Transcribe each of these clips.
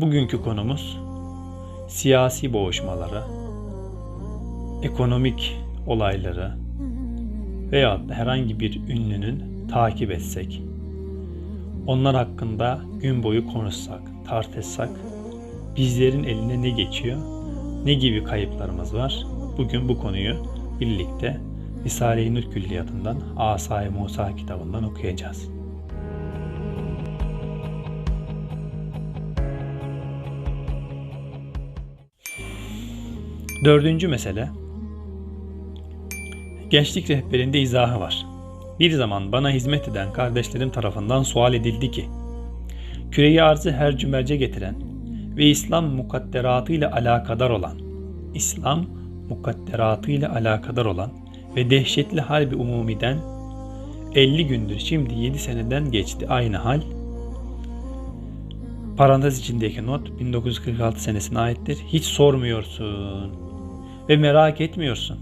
Bugünkü konumuz siyasi boğuşmaları, ekonomik olayları veya herhangi bir ünlünün takip etsek, onlar hakkında gün boyu konuşsak, tartışsak, bizlerin eline ne geçiyor, ne gibi kayıplarımız var? Bugün bu konuyu birlikte Risale-i Nur Külliyatı'ndan Asay Musa kitabından okuyacağız. Dördüncü mesele Gençlik rehberinde izahı var. Bir zaman bana hizmet eden kardeşlerim tarafından sual edildi ki küreyi arzı her cümerce getiren ve İslam mukadderatı ile alakadar olan İslam mukadderatı ile alakadar olan ve dehşetli harbi umumiden 50 gündür şimdi 7 seneden geçti aynı hal parantez içindeki not 1946 senesine aittir. Hiç sormuyorsun ve merak etmiyorsun.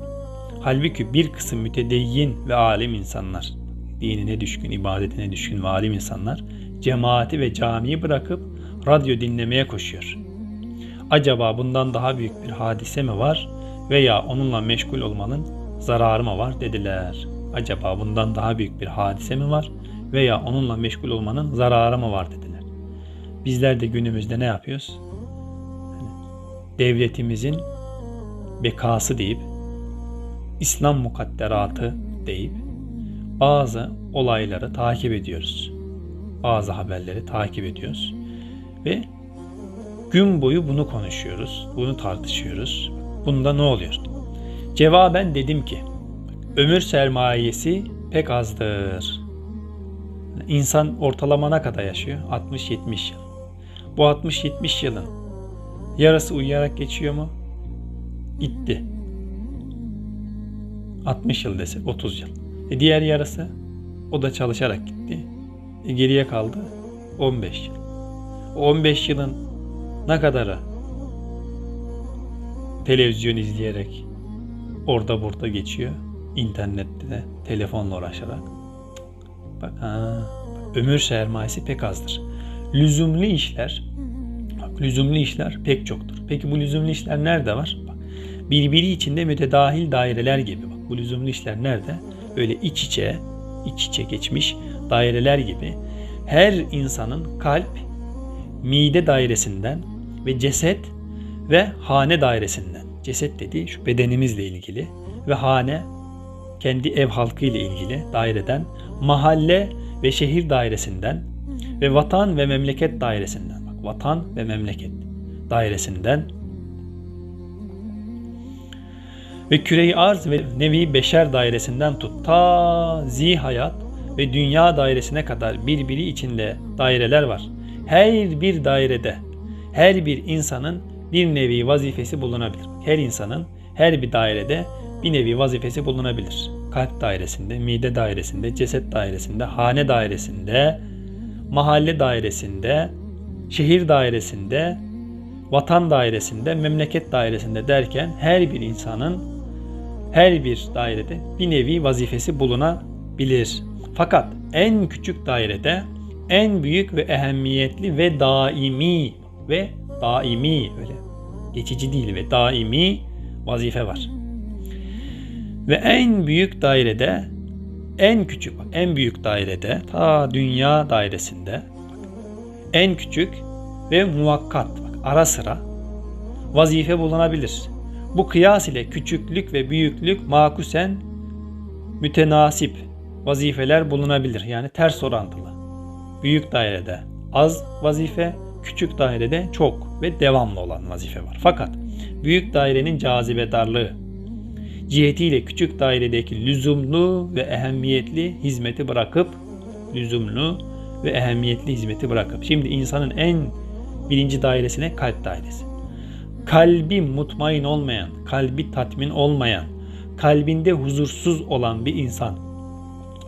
Halbuki bir kısım mütedeyyin ve alim insanlar, dinine düşkün, ibadetine düşkün ve alim insanlar cemaati ve camiyi bırakıp radyo dinlemeye koşuyor. Acaba bundan daha büyük bir hadise mi var veya onunla meşgul olmanın zararı mı var dediler. Acaba bundan daha büyük bir hadise mi var veya onunla meşgul olmanın zararı mı var dediler. Bizler de günümüzde ne yapıyoruz? Hani devletimizin bekası deyip İslam mukadderatı deyip bazı olayları takip ediyoruz. Bazı haberleri takip ediyoruz ve gün boyu bunu konuşuyoruz, bunu tartışıyoruz. Bunda ne oluyor? Cevaben dedim ki ömür sermayesi pek azdır. İnsan ortalama ne kadar yaşıyor? 60-70 yıl. Bu 60-70 yılın yarısı uyuyarak geçiyor mu? Gitti. 60 yıl desek 30 yıl. E diğer yarısı o da çalışarak gitti. E geriye kaldı 15 yıl. O 15 yılın ne kadarı televizyon izleyerek orada burada geçiyor. İnternette de telefonla uğraşarak. Bak ha, ömür sermayesi pek azdır. Lüzumlu işler bak, lüzumlu işler pek çoktur. Peki bu lüzumlu işler nerede var? Birbiri içinde mütedahil daireler gibi. Bak, bu lüzumlu işler nerede? Böyle iç içe, iç içe geçmiş daireler gibi. Her insanın kalp, mide dairesinden ve ceset ve hane dairesinden. Ceset dediği şu bedenimizle ilgili ve hane kendi ev halkı ile ilgili daireden, mahalle ve şehir dairesinden ve vatan ve memleket dairesinden. Bak vatan ve memleket dairesinden ve küreyi arz ve nevi beşer dairesinden tut ta zihayat ve dünya dairesine kadar birbiri içinde daireler var. Her bir dairede her bir insanın bir nevi vazifesi bulunabilir. Her insanın her bir dairede bir nevi vazifesi bulunabilir. Kalp dairesinde, mide dairesinde, ceset dairesinde, hane dairesinde, mahalle dairesinde, şehir dairesinde, vatan dairesinde, memleket dairesinde derken her bir insanın her bir dairede bir nevi vazifesi bulunabilir. Fakat en küçük dairede en büyük ve ehemmiyetli ve daimi ve daimi öyle geçici değil ve daimi vazife var. Ve en büyük dairede en küçük en büyük dairede ta dünya dairesinde en küçük ve muvakkat bak ara sıra vazife bulunabilir. Bu kıyas ile küçüklük ve büyüklük makusen mütenasip vazifeler bulunabilir. Yani ters orantılı. Büyük dairede az vazife, küçük dairede çok ve devamlı olan vazife var. Fakat büyük dairenin cazibedarlığı cihetiyle küçük dairedeki lüzumlu ve ehemmiyetli hizmeti bırakıp lüzumlu ve ehemmiyetli hizmeti bırakıp şimdi insanın en birinci dairesine kalp dairesi. Kalbi mutmain olmayan, kalbi tatmin olmayan, kalbinde huzursuz olan bir insan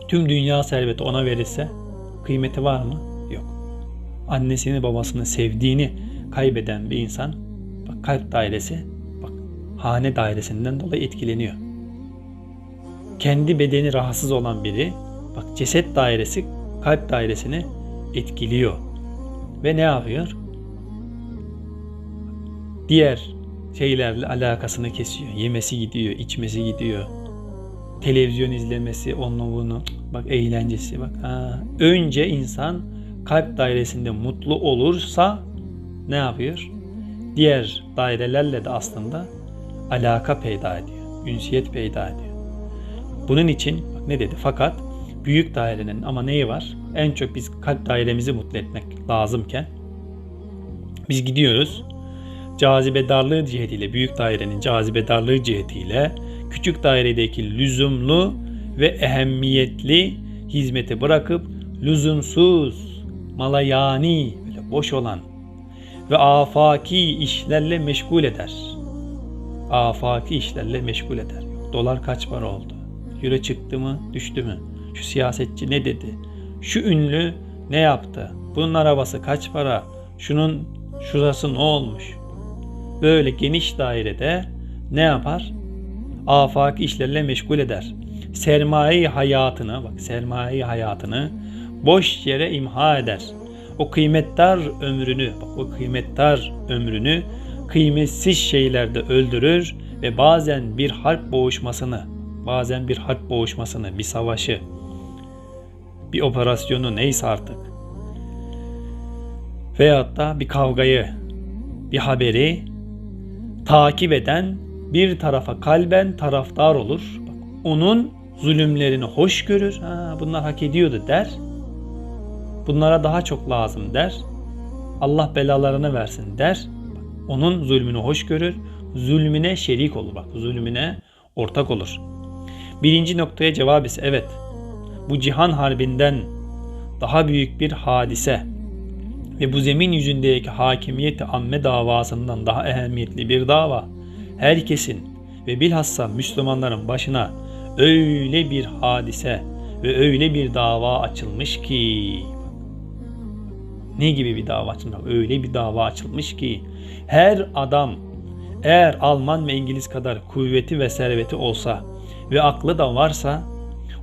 tüm dünya serveti ona verirse kıymeti var mı? Yok. Annesini babasını sevdiğini kaybeden bir insan bak kalp dairesi bak hane dairesinden dolayı etkileniyor. Kendi bedeni rahatsız olan biri bak ceset dairesi kalp dairesini etkiliyor. Ve ne yapıyor? Diğer şeylerle alakasını kesiyor. Yemesi gidiyor, içmesi gidiyor. Televizyon izlemesi, onu bunu. Bak eğlencesi bak. Ha. Önce insan kalp dairesinde mutlu olursa ne yapıyor? Diğer dairelerle de aslında alaka peyda ediyor. Ünsiyet peyda ediyor. Bunun için bak ne dedi? Fakat büyük dairenin ama neyi var? En çok biz kalp dairemizi mutlu etmek lazımken biz gidiyoruz. Cazibe darlığı cihetiyle büyük dairenin cazibe darlığı cihetiyle küçük dairedeki lüzumlu ve ehemmiyetli hizmeti bırakıp lüzumsuz, malayani, böyle boş olan ve afaki işlerle meşgul eder. Afaki işlerle meşgul eder. Dolar kaç para oldu? Euro çıktı mı, düştü mü? Şu siyasetçi ne dedi? Şu ünlü ne yaptı? Bunun arabası kaç para? Şunun şurası ne olmuş? Böyle geniş dairede ne yapar? Afaki işlerle meşgul eder. Sermaye hayatını, bak sermaye hayatını boş yere imha eder. O kıymetdar ömrünü, bak o kıymetdar ömrünü kıymetsiz şeylerde öldürür ve bazen bir harp boğuşmasını, bazen bir harp boğuşmasını, bir savaşı, bir operasyonu neyse artık veyahut da bir kavgayı, bir haberi takip eden bir tarafa kalben taraftar olur. Onun zulümlerini hoş görür. Ha, bunlar hak ediyordu der. Bunlara daha çok lazım der. Allah belalarını versin der. Onun zulmünü hoş görür. Zulmüne şerik olur. Bak zulmüne ortak olur. Birinci noktaya cevap ise evet. Bu cihan harbinden daha büyük bir hadise ve bu zemin yüzündeki hakimiyeti amme davasından daha ehemmiyetli bir dava herkesin ve bilhassa Müslümanların başına öyle bir hadise ve öyle bir dava açılmış ki ne gibi bir dava açılmış? Öyle bir dava açılmış ki her adam eğer Alman ve İngiliz kadar kuvveti ve serveti olsa ve aklı da varsa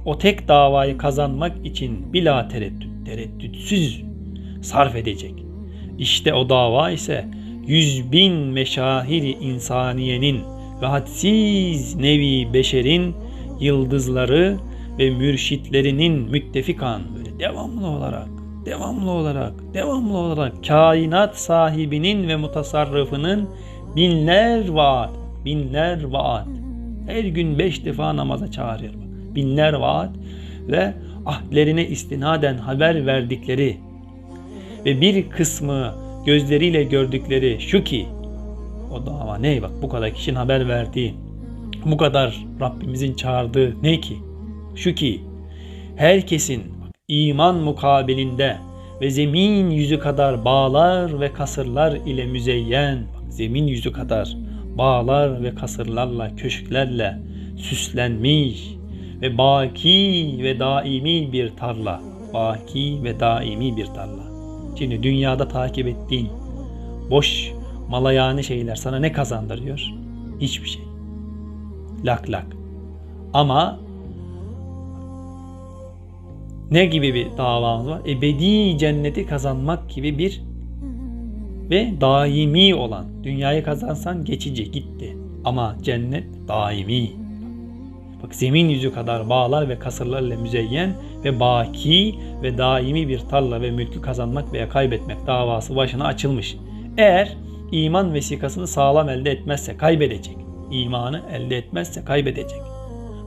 o tek davayı kazanmak için bila tereddüt, tereddütsüz sarf edecek. İşte o dava ise yüz bin meşahiri insaniyenin ve hadsiz nevi beşerin yıldızları ve mürşitlerinin müttefikan böyle devamlı olarak devamlı olarak devamlı olarak kainat sahibinin ve mutasarrıfının binler vaat binler vaat her gün beş defa namaza çağırıyor bak. binler vaat ve ahdlerine istinaden haber verdikleri ve bir kısmı gözleriyle gördükleri şu ki o dava ne? Bak bu kadar kişinin haber verdiği bu kadar Rabbimizin çağırdığı ne ki? Şu ki herkesin iman mukabilinde ve zemin yüzü kadar bağlar ve kasırlar ile müzeyyen bak, zemin yüzü kadar bağlar ve kasırlarla köşklerle süslenmiş ve baki ve daimi bir tarla baki ve daimi bir tarla Şimdi dünyada takip ettiğin boş malayani şeyler sana ne kazandırıyor? Hiçbir şey. Lak lak. Ama ne gibi bir davamız var? Ebedi cenneti kazanmak gibi bir ve daimi olan. Dünyayı kazansan geçici gitti. Ama cennet daimi. Bak zemin yüzü kadar bağlar ve kasırlarla müzeyyen ve baki ve daimi bir tarla ve mülkü kazanmak veya kaybetmek davası başına açılmış. Eğer iman vesikasını sağlam elde etmezse kaybedecek. İmanı elde etmezse kaybedecek.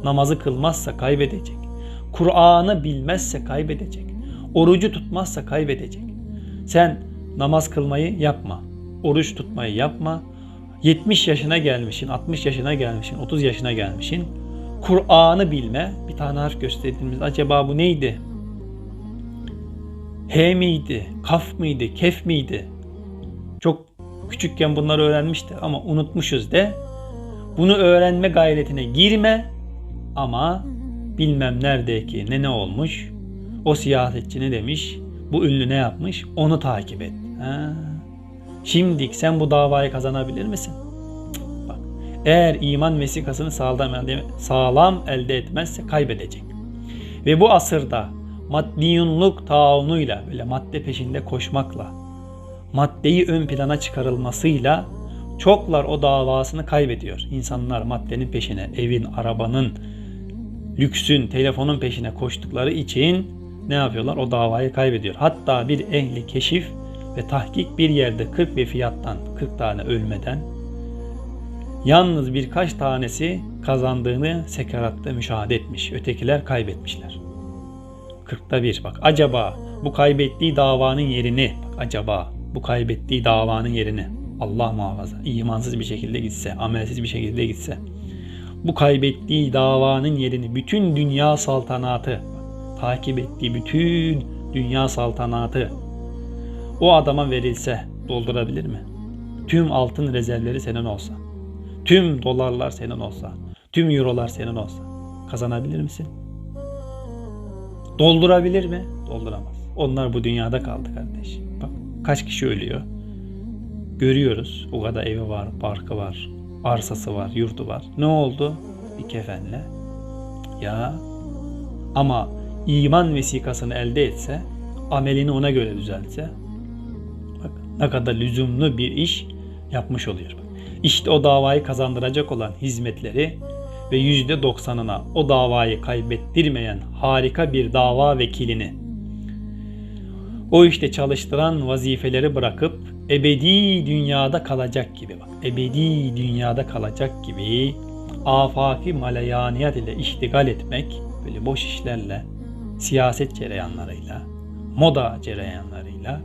Namazı kılmazsa kaybedecek. Kur'an'ı bilmezse kaybedecek. Orucu tutmazsa kaybedecek. Sen namaz kılmayı yapma. Oruç tutmayı yapma. 70 yaşına gelmişsin, 60 yaşına gelmişsin, 30 yaşına gelmişsin Kur'an'ı bilme. Bir tane harf gösterdiğimiz acaba bu neydi? H miydi? Kaf mıydı? Kef miydi? Çok küçükken bunları öğrenmişti ama unutmuşuz de. Bunu öğrenme gayretine girme ama bilmem neredeki ne ne olmuş. O siyasetçi ne demiş? Bu ünlü ne yapmış? Onu takip et. Ha. Şimdilik sen bu davayı kazanabilir misin? Eğer iman vesikasını sağlam sağlam elde etmezse kaybedecek. Ve bu asırda maddiyunluk taunuyla böyle madde peşinde koşmakla maddeyi ön plana çıkarılmasıyla Çoklar o davasını kaybediyor. İnsanlar maddenin peşine, evin, arabanın, lüksün, telefonun peşine koştukları için ne yapıyorlar? O davayı kaybediyor. Hatta bir ehli keşif ve tahkik bir yerde 40 ve fiyattan 40 tane ölmeden yalnız birkaç tanesi kazandığını sekeratta müşahede etmiş. Ötekiler kaybetmişler. 40'ta bir bak acaba bu kaybettiği davanın yerini bak acaba bu kaybettiği davanın yerini Allah muhafaza imansız bir şekilde gitse amelsiz bir şekilde gitse bu kaybettiği davanın yerini bütün dünya saltanatı takip ettiği bütün dünya saltanatı o adama verilse doldurabilir mi? Tüm altın rezervleri senin olsa, tüm dolarlar senin olsa, tüm eurolar senin olsa kazanabilir misin? Doldurabilir mi? Dolduramaz. Onlar bu dünyada kaldı kardeş. Bak kaç kişi ölüyor. Görüyoruz. O kadar evi var, parkı var, arsası var, yurdu var. Ne oldu? Bir kefenle. Ya ama iman vesikasını elde etse, amelini ona göre düzeltse, bak ne kadar lüzumlu bir iş yapmış oluyor. Bak. İşte o davayı kazandıracak olan hizmetleri ve yüzde doksanına o davayı kaybettirmeyen harika bir dava vekilini o işte çalıştıran vazifeleri bırakıp ebedi dünyada kalacak gibi bak ebedi dünyada kalacak gibi afaki malayaniyat ile iştigal etmek böyle boş işlerle siyaset cereyanlarıyla moda cereyanlarıyla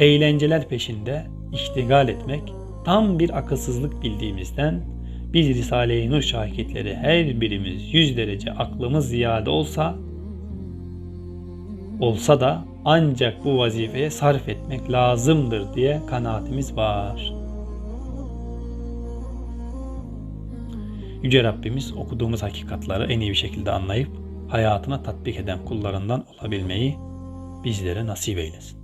eğlenceler peşinde iştigal etmek tam bir akılsızlık bildiğimizden biz Risale-i Nur şahitleri her birimiz 100 derece aklımız ziyade olsa olsa da ancak bu vazifeye sarf etmek lazımdır diye kanaatimiz var. Yüce Rabbimiz okuduğumuz hakikatları en iyi bir şekilde anlayıp hayatına tatbik eden kullarından olabilmeyi bizlere nasip eylesin.